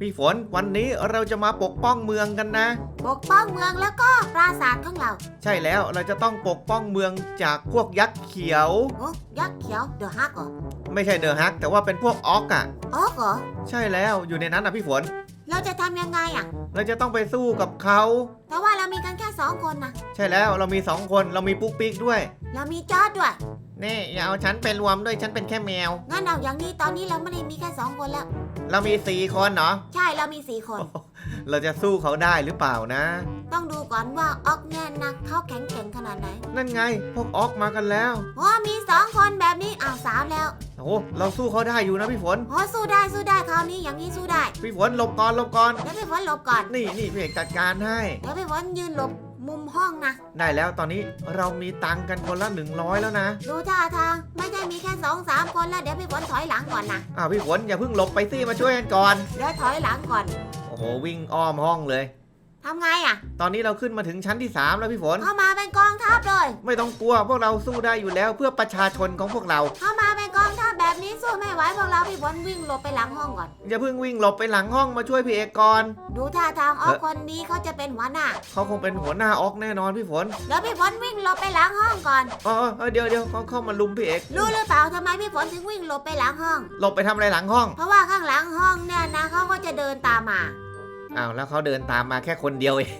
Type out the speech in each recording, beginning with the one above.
พี่ฝนวันนี้เราจะมาปกป้องเมืองกันนะ ปกป้องเมืองแล้วก็ปราสาทของเรา ใช่แล้วเราจะต้องปกป้องเมืองจากพวกยักษ์เขียว โอ้ยักษ์เขียวเดอะฮักเหรอไม่ใช่เดอะฮักแต่ว่าเป็นพวกออกอะอ๋อเหรอใช่แล้วอยู่ในนั้นนะพี่ฝน เราจะทำยังไงอะ เราจะต้องไปสู้กับเขา แต่ว่าเรามีกันแค่สองคนนะใช่แล้วเรามีสองคนเรามีปุ๊กปิ๊กด้วย เรามีจอร์ดด้วย นี่อย่าเอาฉันไปรวมด้วยฉันเป็นแค่แมว งั้นเอาอย่างนี้ตอนนี้เราไม่ได้มีแค่สองคนแล้ว เรามีสี่คนเนาะใช่เรามีสี่คน เราจะสู้เขาได้หรือเปล่านะ ต้องดูก่อนว่าออกเนี่ยนะเขาแข็งแกร่งขนาดไหนนั่นไงพวกออกมากันแล้วโอ้มีสองคนแบบนี้อ้าวสามแล้วโอ้เราสู้เขาได้อยู่นะพี่ฝน โอ้สู้ได้สู้ได้คราวนี้อย่างนี้สู้ได้พี่ฝนหลบก่อนหลบก่อนเดี๋ยวพี่ฝนหลบก่อน นี่นี่พี่เอกจัดการให้เดี๋ยวพี่ฝนยืนหลบ มุมห้องนะได้แล้วตอนนี้เรามีตังค์กันคนละ 100 แล้วนะ ดูท่าทางไม่ได้มีแค่สองสามคนแล้วเดี๋ยวพี่ฝนถอยหลังก่อนนะอ้าวพี่ฝนอย่าเพิ่งหลบไปสิมาช่วยกันก่อน เดี๋ยวถอยหลังก่อน โอ้โหวิ่งอ้อมห้องเลย ทำไงอะตอนนี้เราขึ้นมาถึงชั้นที่3แล้วพี่ฝน เข้ามาเป็นกองทัพเลย ไม่ต้องกลัวพวกเราสู้ได้อยู่แล้วเพื่อประชาชนของพวกเรา เข้ามาเป็นกองทัพแบบนี้สู้ไม่ไหวพวกเราพี่ฝนวิ่งหลบไปหลังห้องก่อน อย่าเพิ่งวิ่งหลบไปหลังห้องมาช่วยพี่เอกก่อน ดูท่าทางออเอ๊ะคนนี้เขาจะเป็นหัวหน้า เขาคงเป็นหัวหน้าออกแน่นอนพี่ฝนเดี๋ยวพี่ฝนวิ่งหลบไปหลังห้องก่อนเออเออเดี๋ยวเดี๋ยวเขาเข้ามาลุมพี่เอก รู้หรือเปล่าทำไมพี่ฝนถึงวิ่งหลบไปหลังห้อง หลบไปทำอะไรหลังห้อง เพราะว่าข้างหลังห้องเนี่ยนะเขาก็จะเดินตามมา อ้าวแล้วเขาเดินตามมาแค่คนเดียวเอง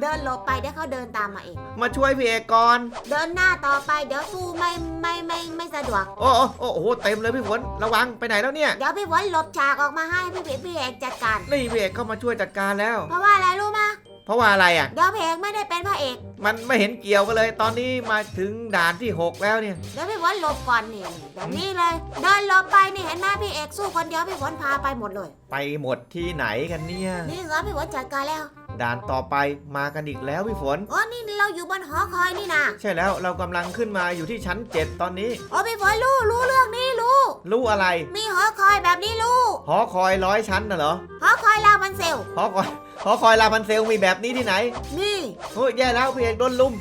เดินหลบไปเดี๋ยวเขาเดินตามมาเอง มาช่วยพี่เอกก่อนเดินหน้าต่อไปเดี๋ยวสู้ไม่ไม่ไม่ไม่สะดวก โอ้โอ้โอ้โอ้โหเต็มเลยพี่ฝนระวังไปไหนแล้วเนี่ย เดี๋ยวพี่ฝนหลบฉากออกมาให้พี่พี่พี่เอกจัดการ นี่พี่เอกเข้ามาช่วยจัดการแล้ว เพราะว่าอะไรรู้ไหมย เพราะว่าอะไรอะ เดี๋ยวพี่เอกไม่ได้เป็นพระเอกมันไม่เห็นเกี่ยวกันเลย ตอนนี้มาถึงด่านที่ 6 แล้วเนี่ย เดี๋ยวพี่ฝนหลบก่อนนี่แบบนี้เลยเดินหลบไปนี่เห็นไหมพี่เอกสู้คนเดียวพี่ฝนพาไปหมดเลย ไปหมดที่ไหนกันเนี่ย นี่เหรอพี่ฝนจัดการแล้วด่านต่อไปมากันอีกแล้วพี่ฝนโอ้นี่เราอยู่บนหอคอยนี่นะใช่แล้วเรากำลังขึ้นมาอยู่ที่ชั้น 7 ตอนนี้ โอ้พี่ฝนรู้รู้เรื่องนี้รู้ รู้อะไร มีหอคอยแบบนี้รู้หอคอยร้อยชั้นน่ะเหรอหอคอยลาวันเซล หอคอย หอคอยลาพันเซลมีแบบนี้ที่ไหนนี่โอ้ยแย่แล้วพี่เอกโดนลุม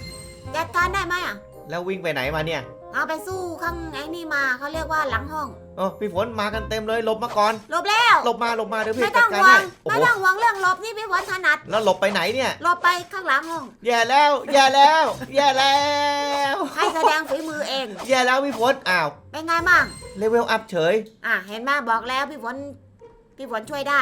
จัดการได้ไหมอะ แล้ววิ่งไปไหนมาเนี่ยเอาไปสู้ข้างไอ้นี่มาเขาเรียกว่าหลังห้องโอ้พี่ฝนมากันเต็มเลยหลบมาก่อนหลบแล้วหลบมาหลบมาเดี๋ยวพี่ไม่จัต้ดองการห่วให้งโอ้ไม่โหต้องห่วงเรื่องหลบนี่พี่ฝนถนัดแล้วหลบไปไหนเนี่ยหลบไปข้างหลังห้องแย่แล้วแย่แล้วแย่แล้วให้แสดงฝีมือเอง แย่แล้วพี่ฝนอ้าวเป็นไงบ้างเลเวลอัพเฉย อะเห็นไหมบอกแล้วพี่ฝนพี่ฝนช่วยได้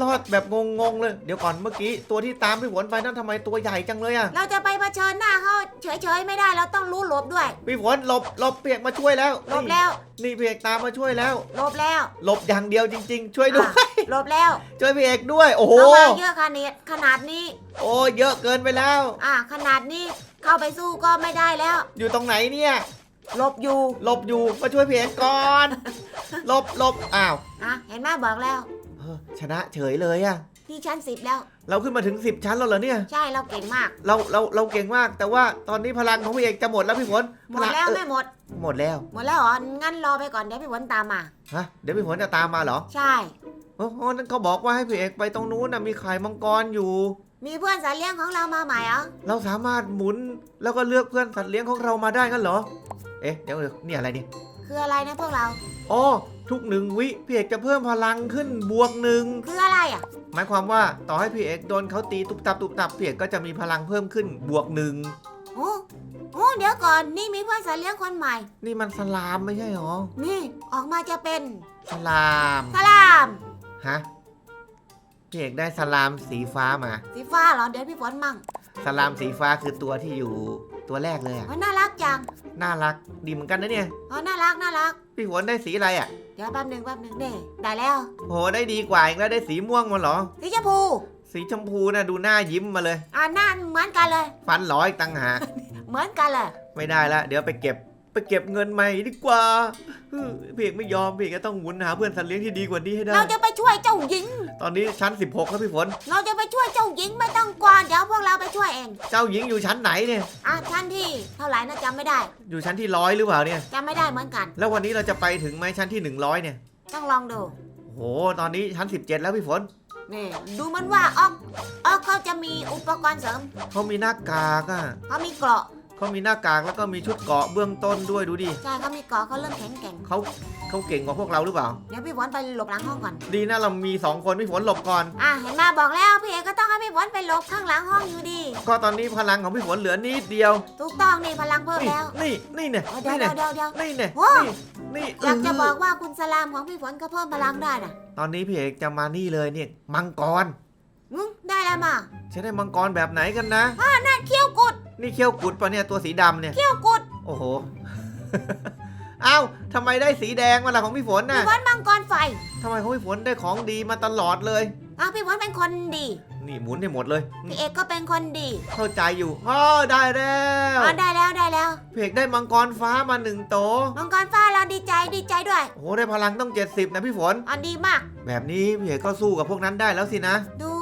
รอดแบบงงๆเลย เดี๋ยวก่อนเมื่อกี้ตัวที่ตามพี่ฝนไปนั่นทำไมตัวใหญ่จังเลยอะเราจะไปเผชิญหน้าเขาเฉยๆไม่ได้เราต้องรู้หลบด้วยพี่ฝนหลบหลบเปียกมาช่วยแล้วหลบแล้วนี่นี่เปียกตามมาช่วยแล้วหลบแล้วหลบอย่างเดียวจริง ๆ ช่วยด้วยอะหลบแล้วช่วยพี่เอกด้วย โอ้โหเอามาเยอะขนาดขนาดนี้ โอ้เยอะเกินไปแล้ว อะขนาดนี้เข้าไปสู้ก็ไม่ได้แล้ว อยู่ตรงไหนเนี่ยหลบอยู่หลบอยู่มาช่วยพี่เอกก่อนหลบหลบอ้าวอะเห็นไหมบอกแล้ว เออชนะเฉยเลยอะที่ชั้นสิบแล้ว เราขึ้นมาถึง 10 ชั้นแล้วเหรอเนี่ย ใช่เราเก่งมาก เราเราเราเก่งมาก แต่ว่าตอนนี้พลังของพี่เอกจะหมดแล้วพี่ฝนหมพดลังแล้วเออไม่หมด หมดแล้วหมดแล้วเหรอ งั้นรอไปก่อนเดี๋ยวพี่ฝนตามมา ฮะเดี๋ยวพี่ฝนจะตามมาเหรอใช่ โอ้โหนั่นเขาบอกว่าให้พี่เอกไปตรงนู้นนะมีไข่มังกรอยู่ มีเพื่อนสายเลี้ยงของเรามาใหม่เหรอ เราสามารถหมุนแล้วก็เลือกเพื่อนสัตว์เลี้ยงของเรามาได้กันเหรอ เอ๊ะเดี๋ยวเดี๋ยวนี่อะไรเนี่ย คืออะไรนะพวกเรา อ๋อทุกหนึ่งวิพี่เอกจะเพิ่มพลังขึ้นบวกหนึ่งคืออะไรอะ หมายความว่าต่อให้พี่เอกโดนเขาตีตุบตับตุบตับพี่เอกก็จะมีพลังเพิ่มขึ้นบวกหนึ่งโอ้โอ้เดี๋ยวก่อนนี่มีเพื่อนสายเลี้ยงคนใหม่ นี่มันสลามไม่ใช่หรอ นี่ออกมาจะเป็นสลามสลามฮะพี่เอกได้สลามสีฟ้ามา สีฟ้าเหรอเดี๋ยวพี่ฝนมั่งสลามสีฟ้าคือตัวที่อยู่ตัวแรกเลยอะอ๋อน่ารักจังน่ารักดีเหมือนกันนะเนี่ยอ๋อน่ารักน่ารัก พี่ฝนได้สีอะไรอะเดี๋ยวแป๊บหนึ่งแป๊บหนึ่งนี่ได้แล้วโหได้ดีกว่าอีกแล้วได้สีม่วงมาเหรอ สีชมพูสีชมพูนะดูหน้ายิ้มมาเลย อ่าหน้าเหมือนกันเลย ฟันหลออีกตั้งหากเหมือนกันเลย ไม่ได้ละเดี๋ยวไปเก็บ ไปเก็บเงินใหม่ดีกว่าเออพี่เอกไม่ยอมพี่เอกก็ต้องหมุนหาเพื่อนสัตว์เลี้ยงที่ดีกว่านี้ให้ได้ เราจะไปช่วยเจ้าหญิง ตอนนี้ชั้น 16แล้วพี่ฝน เราจะไปช่วยเจ้าหญิงไม่ต้องกลัวเดี๋ยวพวกเราไปช่วยเอง เจ้าหญิงอยู่ชั้นไหนเนี่ยอะชั้นที่เท่าไหร่นะจำไม่ได้ อยู่ชั้นที่ร้อยหรือเปล่าเนี่ยจำไม่ได้เหมือนกัน แล้ววันนี้เราจะไปถึงไหมชั้นที่ 100 เนี่ย ต้องลองดู โอ้โหตอนนี้ชั้น 17 แล้วพี่ฝนนี่ดูเหมันว่าออกออกเขาจะมีอุปกรณ์เสริมเขามีหน้ากากอะเขามีเกราะ เขเขามีหน้ากากแล้วก็มีชุดเกราะเบื้องต้นด้วยดูดิใช่เขามีเกาะเขาเริ่มแข็งแกร่งเขาเขาเก่งกว่าพวกเราหรือเปล่า เดี๋ยวพี่ฝนไปหลบหลังห้องก่อน ดีนะเรามีสองคนพี่ฝนหลบก่อน อะเห็นมาบอกแล้วพี่เอกก็ต้องให้พี่ฝนไปหลบข้างหลังห้องอยู่ดี ก็ตอนนี้พลังของพี่ฝนเหลือนิดเดียว ถูกต้องนี่พลังเพิ่มนี่แล้วนี่นี่เนี่ยเดี๋ยวนี่เดี๋เนี่ยวยเดี๋ยวเดี๋ยว นี่เนี่ยโอ้ นี่นี่อยากจะเบอกว่าคุณสลามของพี่ฝนก็เพิ่มพลังได้น่ะตอนนี้พี่เอกจะมานี่เลยเนี่ยมังกรอืมได้แล้วมาจะได้มังกรแบบไหนกันนะนั่นเขี้ยวกุด นี่เขี้ยวกุดปะเนี่ยตัวสีดำเนี่ย เขี้ยวกุดโอ้โห เอ้าทำไมได้สีแดงมาล่ะของพี่ฝนพี่น่ะฝนมังกรไฟทำไมของพี่ฝนได้ของดีมาตลอดเลยอะพี่ฝนเป็นคนดี นี่หมุนให้หมดเลยอืมพี่เอกก็เป็นคนดี เข้าใจอยู่อ๋อได้แล้วอ๋อได้แล้วได้แล้วพี่เอกได้มังกรฟ้ามาหนึ่งโตวมังกรฟ้าเราดีใจดีใจด้วยโอ้โหได้พลังต้อง 70 นะพี่ฝน อ๋อดีมาก แบบนี้พี่เอกก็สู้กับพวกนั้นได้แล้วสินะ ดูดี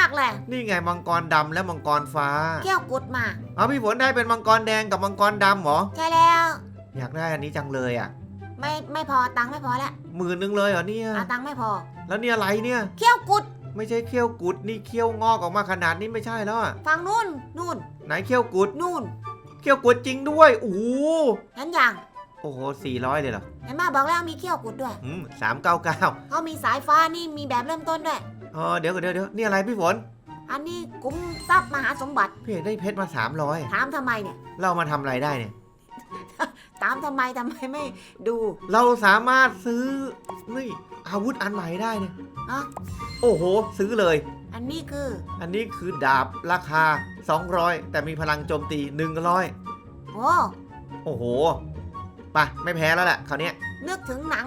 มากเลยนี่ไงมังกรดำและมังกรฟ้าเขี้ยวกุดมา เอาพี่ฝนได้เป็นมังกรแดงกับมังกรดำเหรอ ใช่แล้ว อยากได้อันนี้จังเลยอะไม่ไม่พอตังค์ไม่พอแล้วหมื่นหนึ่งเลยเหรอเนี่ยอะตังค์ไม่พอแล้วเนี่ยอะไรเนี่ย เขี้ยวกุดไม่ใช่เขี้ยวกุดนี่เขี้ยวงอกออกมาขนาดนี้ไม่ใช่แล้วอะฝั่งนู่นนู่นไหนเขี้ยวกุด นู่นเขี้ยวกุดจริงด้วยโอ้โหเห็นยังโอ้โหสี่ร้อยเลยเหรอเห็นมาบอกแล้วมีเขี้ยวกุดด้วยอืมสามเก้าเก้าเขามีสายฟ้านี่มีแบบเริ่มต้นด้วย อ๋อเดี๋ยวก่อนเดี๋ยวเดี๋ยวนี่อะไรพี่ฝน อันนี้กุ้มทรัพย์มหาสมบัติ พี่เอกได้เพชรมาสามร้อยถามทำไมเนี่ย เราเอามาทำอะไรได้เนี่ย ตามทำไมทำไมไม่ดูเราสามารถซื้อนี่อาวุธอันใหม่ได้เนี่ยฮะโอ้โห ซื้อเลย อันนี้คือ อันนี้คือดาบราคา 200 แต่มีพลังโจมตี 100 โอ้โอ้โหไปไม่แพ้แล้วแหละคราวเนี้ยนึกถึงหนัง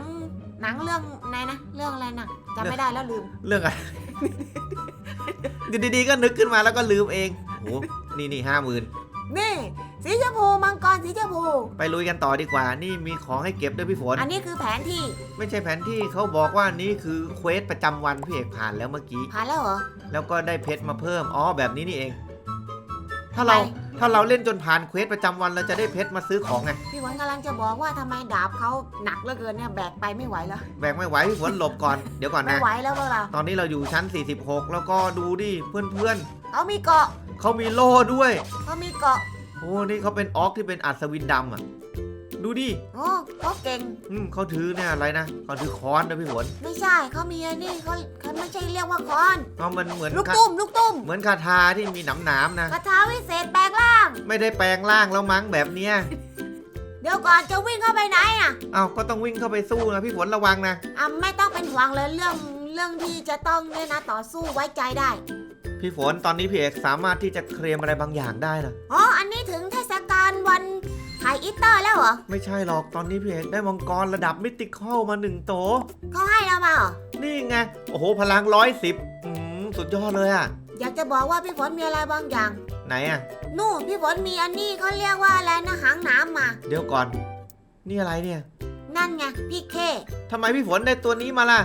หนังเรื่องไหนนะ เรื่องอะไรนะ จำไม่ได้แล้วลืม เรื่องอะไรอยู่ดีๆก็นึกขึ้นมาแล้วก็ลืมเองโอ้โหนี่นี่ห้าหมื่นนี่สีชมพูมังกรสีชมพู ไปลุยกันต่อดีกว่า นี่มีของให้เก็บด้วยพี่ฝน อันนี้คือแผนที่ ไม่ใช่แผนที่เขาบอกว่านี่คือเควสประจำวันพี่เอกผ่านแล้วเมื่อกี้ ผ่านแล้วเหรอ แล้วก็ได้เพชรมาเพิ่ม อ๋อแบบนี้นี่เอง ถ้าเราทำไม ถ้าเราเล่นจนผ่านเควสประจำวันเราจะได้เพชรมาซื้อของไงพี่หวันกำลังจะบอกว่าทำไมดาบเขาหนักเหลือเกินเนี่ยแบกไปไม่ไหวแล้วแบกไม่ไหวพี่ฝนหลบก่อนเดี๋ยวก่อนไม่นะ ไหวแล้วพวกเราตอนนี้เราอยู่ชั้น 46 แล้วก็ดูดิเพื่อนเขามีเกาะๆเขามีโล่ด้วย เขามีเกาะโอ้นี่เขาเป็นออกที่เป็นอัศวินดำอะ ดูดิโอ้เขาเก่ง อืมเขาถือเนี่ยอะไรนะเขาถือค้อนนะพี่ฝนไม่ใช่เขามีอันนี้เขาเขาไม่ใช่เรียกว่าคอน เอามันเหมือนลูกคาตุ้ม ลูกตุ้มเหมือนคาถาที่มีหนำหนามๆนะ คาถาวิเศษแปลงร่าง ไม่ได้แปลงร่างแล้วมั้งแบบเนี้ยเดี๋ยวก่อนจะวิ่งเข้าไปไหนอะเอาก็ต้องวิ่งเข้าไปสู้นะพี่ฝนระวังนะ อะไม่ต้องเป็นห่วงเลยเรื่องเรื่องที่จะต้องเนี่ยนะต่อสู้ไว้ใจได้ พี่ฝนตอนนี้พี่เอกสามารถที่จะเคลมอะไรบางอย่างได้นะอ๋อ อันนี้ถึงเทศกาลวัน ขายอีสเตอร์แล้วเหรอไม่ใช่หรอกตอนนี้พี่เอกได้มังกรระดับมิติคอลมาหนึ่งโต เขาให้เรามาเหรอนี่ไง โอ้โห พลังร้อยสิบสุดยอดเลยอะอยากจะบอกว่าพี่ฝนมีอะไรบางอย่าง ไหนอะนู่นพี่ฝนมีอันนี้เขาเรียกว่าอะไรนะหางหน้ำมา เดี๋ยวก่อน นี่อะไรเนี่ย นั่นไงพี่เคทำไมพี่ฝนได้ตัวนี้มาล่ะ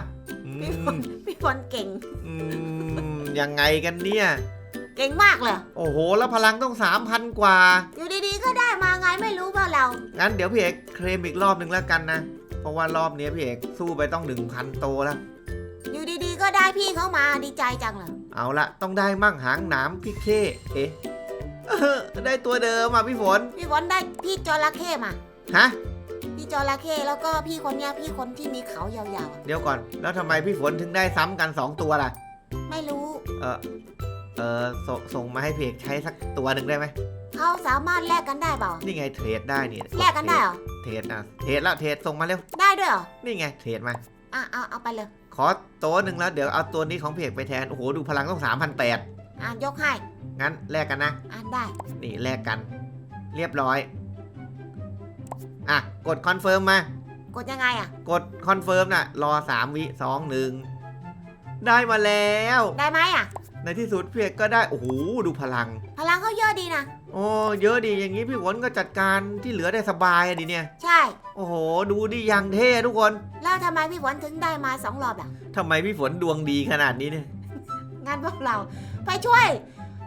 อืพี่ฝมนพี่ฝนเก่ง อืมยังไงกันเนี่ย เก่งมากเลย โอ้โห แล้วพลังต้องสามพันกว่า อยู่ดีๆก็ได้มาไงไม่รู้ว่าเรา งั้นเดี๋ยวพี่เอกเคลมอีกรอบหนึ่งแล้วกันนะ เพราะว่ารอบนี้พี่เอกสู้ไปต้องหนึ่งพันโตแล้ว อยู่ดีๆก็ได้พี่เขามาดีใจจังเลย เอาละต้องได้มั่งหางหนามพี่เคเอ๊ะเออได้ตัวเดิมอะพี่ฝน พี่ฝนได้พี่จระเข้มา ฮะ พี่จระเข้แล้วก็พี่คนเนี้ยพี่คนที่มีเขายาวๆอะเดี๋ยวก่อน แล้วทำไมพี่ฝนถึงได้ซ้ำกันสองตัวล่ะ ไม่รู้ เออ เออสส่งมาให้พี่เอกใช้สักตัวหนึ่งได้ไหมเขาสามารถแลกกันได้เปล่านี่ไงเทรดได้นี่แลกกันได้เหรอเทรดนะเทรดแล้วเทรดส่งมาเร็วได้ด้วยเหรอนี่ไงเทรดมาอะเอาเอาไปเลย ขอตัวหนึ่งแล้วเดี๋ยวเอาตัวนี้ของพี่เอกไปแทนโอ้โหดูพลังต้องสามพันแปดอะยกให้งั้นแลกกันนะอะได้นี่แลกกัน เรียบร้อยอะกดคอนเฟิร์มมากดยังไงอะ กดคอนเฟิร์มน่ะรอสามวิสองหนึ่งได้มาแล้ว ได้ไหมอะ ในที่สุดพี่เอกก็ได้โอ้โหดูพลังพลังเขาเยอะดีนะ โอ้เยอะดีอย่างนี้พี่ฝนก็จัดการที่เหลือได้สบายอะดิเนี่ย ใช่ โอ้โห ดูดิยังเท่ทุกคนแล้วทำไมพี่ฝนถึงได้มาสองรอบล่ะ ทำไมพี่ฝนดวงดีขนาดนี้เนี่ยงั้นพวกเรา ไปช่วย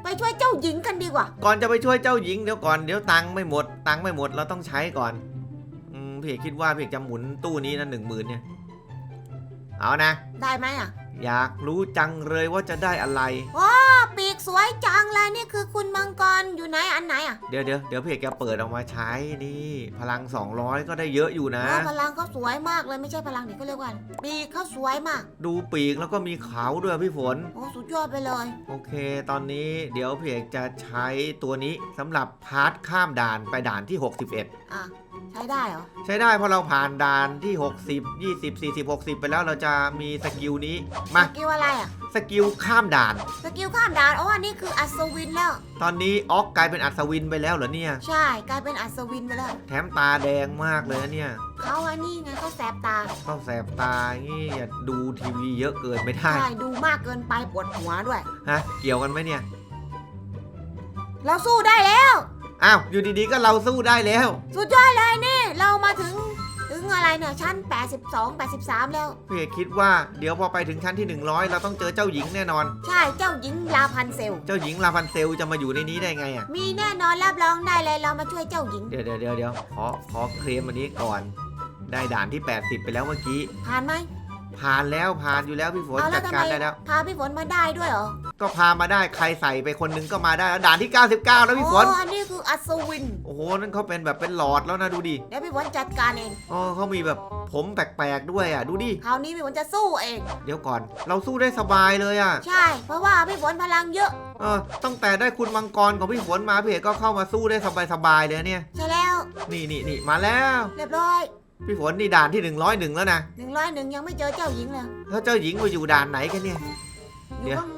ไปช่วยเจ้าหญิงกันดีกว่า ก่อนจะไปช่วยเจ้าหญิงเดี๋ยวก่อนเดี๋ยวตังค์ไม่หมด ตังค์ไม่หมดเราต้องใช้ก่อนอืมพี่เอกคิดว่าพี่เอกจะหมุนตู้นี้นะหนึ่งหมื่นเนี่ย เอานะ ได้ไหมอะ อยากรู้จังเลยว่าจะได้อะไรอ้อปีกสวยจังเลยนี่คือคุณมังกรอยู่ไหนอันไหนอะเดี๋ยวเดี๋ยวเดี๋ยวพี่เอกจะเปิดออกมาใช้นี่ พลัง 200 ก็ได้เยอะอยู่นะโอ้พลังเขาสวยมากเลยไม่ใช่พลังนี่เขาเรียกว่าอะไรปีกเขาสวยมากดูปีกแล้วก็มีเขาด้วยพี่ฝน โอ้สุดยอดไปเลย โอเค ตอนนี้เดี๋ยวพี่เอกจะใช้ตัวนี้สำหรับพาร์ทข้ามด่านไปด่านที่ 61 อะใช้ได้เหรอ ใช้ได้เพราะเราผ่านด่านที่ 60 20 40 60 ไปแล้วเราจะมีสกิลนี้ มา สกิลอะไรอะ สกิลข้ามด่าน สกิลข้ามด่านอ๋ออันนี้คืออัศวินแล้ว ตอนนี้ออกกลายเป็นอัศวินไปแล้วเหรอเนี่ย ใช่ กลายเป็นอัศวินไปแล้วแถมตาแดงมากเลยนะเนี่ยเขาอันนี้ไงเขาแสบตา ต้องแสบตางี้อย่าดูทีวีเยอะเกินไม่ได้ใช่ ดูมากเกินไปปวดหัวด้วย ฮะเกี่ยวกันไหมเนี่ย เราสู้ได้แล้ว อ้าวอยู่ดีๆก็เราสู้ได้แล้ว สุดยอดเลยนี่ เรามาถึงถึงอะไรเนี่ยชั้น 82 83 แล้ว พี่เอกคิดว่าเดี๋ยวพอไปถึงชั้นที่ 100 เราต้องเจอเจ้าหญิงแน่นอน ใช่เจ้าหญิงลาพันเซล เจ้าหญิงลาพันเซลจะมาอยู่ในนี้ได้ไงอะ มีแน่นอนรับรองได้เลยเรามาช่วยเจ้าหญิง เดี๋ยวเดี๋ยวเดี๋ยวเดี๋ยวขอขอเคลมอันนี้ก่อน ได้ด่านที่ 80 ไปแล้วเมื่อกี้ ผ่านไหมผ่านแล้วผ่านอยู่แล้วพี่ฝนเอาแล้จัวดทำการไมได้แล้ว พาพี่ฝนมาได้ด้วยเหรอ ก็พามาได้ใครใส่ไปคนหนึงก็มาได้แล้วด่านที่ 99 แล้วพี่ฝนโอ้อันนี้คืออัศวิน โอ้โห นั่นเขาเป็นแบบเป็นหลอดแล้วนะดูดิเดี๋ยวพี่ฝนจัดการเอง อ๋อเขามีแบบผมแปลกๆด้วยอะดูดิ คราวนี้พี่ฝนจะสู้เอง เดี๋ยวก่อน เราสู้ได้สบายเลยอะ ใช่ เพราะว่าพี่ฝนพลังเยอะ เออตั้งแต่ได้คุณมังกรของพี่ฝนมาพี่เอกก็เข้ามาสู้ได้สบายๆเลยเนี่ย ใช่แล้ว นี่นี่นี่มาแล้ว เรียบร้อย พี่ฝนนี่ด่านที่ 101 แล้วนะหนึ่งร้อยหนึ่งยังไม่เจอเจ้าหญิงเลยแล้วเจ้าหญิงไปอยู่ด่านไหนกันเนี่ยอเดี๋ยู่ยวต้อง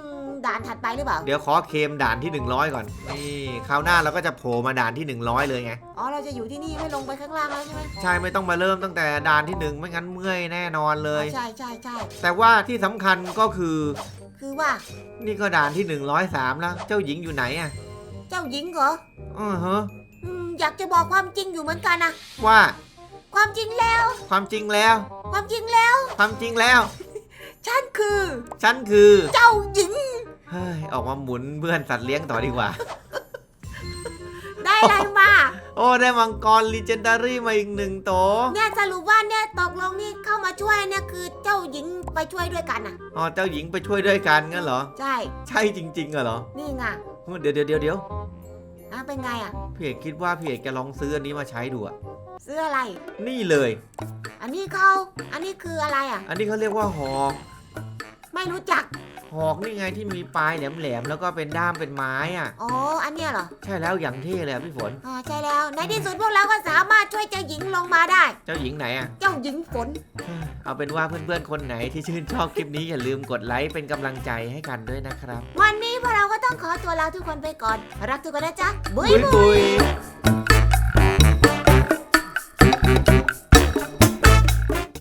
ด่านถัดไปหรือเปล่า เดี๋ยวขอเคมด่านที่ 100 ก่อน นี่คราวหน้าเราก็จะโผล่มาด่านที่ 100 เลยไง อ๋อ เราจะอยู่ที่นี่ไม่ลงไปข้างล่างแล้วใช่ไหมใช่ไม่ต้องมาเริ่มตั้งแต่ด่านที่1ไม่งั้นเมื่อยแน่นอนเลยอ๋อใช่ใช่ใช่แต่ว่าที่สำคัญก็คือ คือว่านี่ก็ด่านที่ 103 แล้ว เจ้าหญิงอยู่ไหนอะเจ้าหญิงเหรออือฮะอืมอยากจะบอกความจริงอยู่เหมือนกันนะว่าความจริงแล้ว ความจริงแล้ว ความจริงแล้ว ความจริงแล้ว ฉันคือ ฉันคือ เจ้าหญิง ฮ้ยออกมาหมุนเพื่อนสัตว์เลี้ยงต่อดีกว่า ได้อะไรมาโอ้ได้มังกรลีเจนดารี่มาอีกหนึ่งโตวเนี่ยสรุปว่าเนี่ยตกลงนี่เข้ามาช่วยเนี่ยคือเจ้าหญิงไปช่วยด้วยกันอะ อ๋อเจ้าหญิงไปช่วยด้วยกันงั้นเหรอ ใช่ ใช่จริงๆเหรอนี่ไงเดี๋ยวเดี๋ยวเดี๋ยวเดี๋ยวอะเป็นไงอะพี่เอกคิดว่าพี่เอกจะลองซื้ออันนี้มาใช้ดูอะซื้ออะไร นี่เลย อันนี้เขาอันนี้คืออะไรอะ อันนี้เขาเรียกว่าหอกไม่รู้จักห อกนี่ไงที่มีปลายแหลมๆแล้วก็เป็นด้ามเป็นไม้อะอ๋อ อันเนี้ยเหรอ ใช่แล้วอย่างเท่เลยอะพี่ฝน อ๋อ ใช่แล้ว ในที่สุดพวกเราก็สามารถช่วยเจ้าหญิงลงมาได้ เจ้าหญิงไหนอะเจ้าหญิงฝน เอาเป็นว่าเพื่อนๆคนไหนที่ชื่นชอบคลิปนี้อย่าลืมกดไลค์เป็นกำลังใจให้กันด้วยนะครับวันนี้พวกเราก็ต้องขอตัวลาทุกคนไปก่อน รักทุกคนนะจ๊ะ บุยบุยบุบุยย